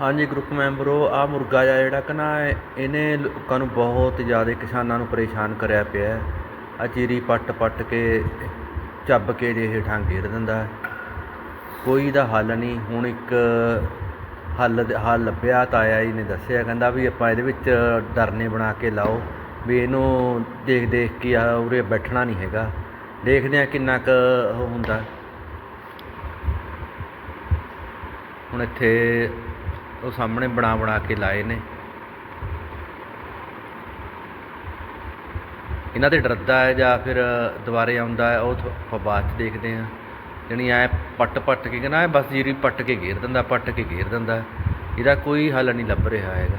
ਹਾਂਜੀ ਗਰੁੱਪ ਮੈਂਬਰੋ ਆ ਮੁਰਗਾ ਜਿਹਾ ਜਿਹੜਾ ਕਿ ਨਾ, ਇਹਨੇ ਲੋਕਾਂ ਨੂੰ ਬਹੁਤ ਜ਼ਿਆਦਾ ਕਿਸਾਨਾਂ ਨੂੰ ਪਰੇਸ਼ਾਨ ਕਰਿਆ ਪਿਆ ਹੈ। ਆ ਚੀਰੀ ਪੱਟ ਪੱਟ ਕੇ ਚੱਬ ਕੇ ਜੇ ਹੇਠਾਂ ਘੇਰ ਦਿੰਦਾ ਕੋਈ ਦਾ ਹੱਲ ਨਹੀਂ। ਹੁਣ ਇੱਕ ਹੱਲ ਹੱਲ ਲੱਭਿਆ ਤਾਇਆ ਜੀ ਨੇ ਦੱਸਿਆ। ਕਹਿੰਦਾ ਵੀ ਆਪਾਂ ਇਹਦੇ ਵਿੱਚ ਡਰਨੇ ਬਣਾ ਕੇ ਲਾਓ। ਵੀ ਇਹਨੂੰ ਦੇਖ ਦੇਖ ਕੇ ਆ ਉਰੇ ਬੈਠਣਾ ਨਹੀਂ ਹੈਗਾ। ਦੇਖਦੇ ਆ ਕਿੰਨਾ ਕੁ ਉਹ ਹੁੰਦਾ। ਹੁਣ ਇੱਥੇ ਉਹ ਸਾਹਮਣੇ ਬਣਾ ਬਣਾ ਕੇ ਲਾਏ ਨੇ। ਇਹਨਾਂ ਤੇ ਡਰਦਾ ਹੈ ਜਾਂ ਫਿਰ ਦੁਬਾਰੇ ਆਉਂਦਾ ਹੈ, ਉਹ ਆਪਾਂ ਬਾਅਦ ਚ ਦੇਖਦੇ ਹਾਂ। ਜਣੀ ਐ ਪੱਟ ਪੱਟ ਕੇ ਕਹਿੰਦਾ ਬਸ ਜੀਰੀ ਪੱਟ ਕੇ ਘੇਰ ਦਿੰਦਾ, ਪੱਟ ਕੇ ਘੇਰ ਦਿੰਦਾ। ਇਹਦਾ ਕੋਈ ਹੱਲ ਨਹੀਂ ਲੱਭ ਰਿਹਾ ਹੈਗਾ।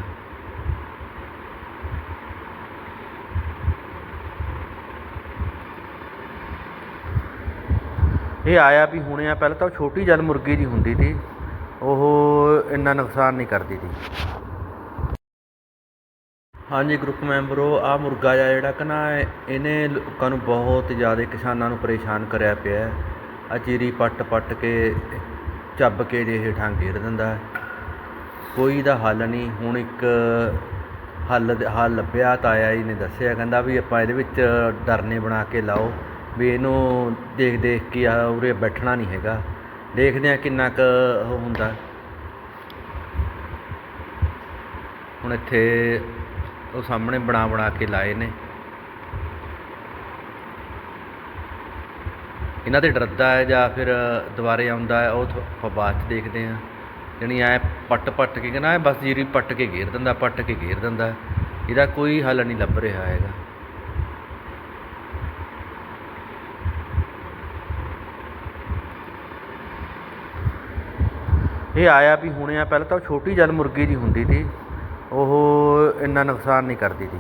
ਇਹ ਆਇਆ ਵੀ ਹੁਣੇ ਆ, ਪਹਿਲਾਂ ਤਾਂ ਉਹ ਛੋਟੀ ਜਲ ਮੁਰਗੀ ਜੀ ਹੁੰਦੀ ਸੀ। ਉਹ ਇੰਨਾ ਨੁਕਸਾਨ ਨਹੀਂ ਕਰਦੀ ਸੀ। ਹਾਂਜੀ ਗਰੁੱਪ ਮੈਂਬਰੋ ਆ ਮੁਰਗਾ ਜਿਹਾ ਜਿਹੜਾ ਕਿ ਨਾ, ਇਹਨੇ ਲੋਕਾਂ ਨੂੰ ਬਹੁਤ ਜ਼ਿਆਦਾ ਕਿਸਾਨਾਂ ਨੂੰ ਪਰੇਸ਼ਾਨ ਕਰਿਆ ਪਿਆ ਹੈ। ਆ ਚੀਰੀ ਪੱਟ ਪੱਟ ਕੇ, ਚੱਬ ਕੇ ਜੇ ਹੇਠਾਂ ਗੇਰ ਦਿੰਦਾ ਕੋਈ ਦਾ ਹੱਲ ਨਹੀਂ। ਹੁਣ ਇੱਕ ਹੱਲ ਹੱਲ ਲੱਭਿਆ ਤਾਇਆ ਜੀ ਨੇ ਦੱਸਿਆ। ਕਹਿੰਦਾ ਵੀ ਆਪਾਂ ਇਹਦੇ ਵਿੱਚ ਡਰਨੇ ਬਣਾ ਕੇ ਲਾਓ। ਵੀ ਇਹਨੂੰ ਦੇਖ ਦੇਖ ਕੇ ਆ, ਉਰੇ ਬੈਠਣਾ ਨਹੀਂ ਹੈਗਾ। ਦੇਖਦੇ ਆ ਕਿੰਨਾ ਕੁ ਉਹ ਹੁੰਦਾ। ਹੁਣ ਇੱਥੇ ਉਹ ਸਾਹਮਣੇ ਬਣਾ ਬਣਾ ਕੇ ਲਾਏ ਨੇ। ਇਹਨਾਂ ਤੇ ਡਰਦਾ ਹੈ ਜਾਂ ਫਿਰ ਦੁਬਾਰੇ ਆਉਂਦਾ ਹੈ, ਉਹ ਬਾਅਦ ਚ ਦੇਖਦੇ ਹਾਂ। ਜਣੀ ਐ ਪੱਟ ਪੱਟ ਕੇ ਕਹਿੰਦਾ ਬਸ ਜੀਰੀ ਪੱਟ ਕੇ ਘੇਰ ਦਿੰਦਾ, ਪੱਟ ਕੇ ਘੇਰ ਦਿੰਦਾ। ਇਹਦਾ ਕੋਈ ਹੱਲ ਨਹੀਂ ਲੱਭ ਰਿਹਾ ਹੈਗਾ। ਇਹ ਆਇਆ ਵੀ ਹੁਣੇ ਆ, ਪਹਿਲਾਂ ਤਾਂ ਉਹ ਛੋਟੀ ਜਲ ਮੁਰਗੀ ਜੀ ਹੁੰਦੀ ਸੀ, ਉਹ ਇੰਨਾ ਨੁਕਸਾਨ ਨਹੀਂ ਕਰਦੀ ਸੀ।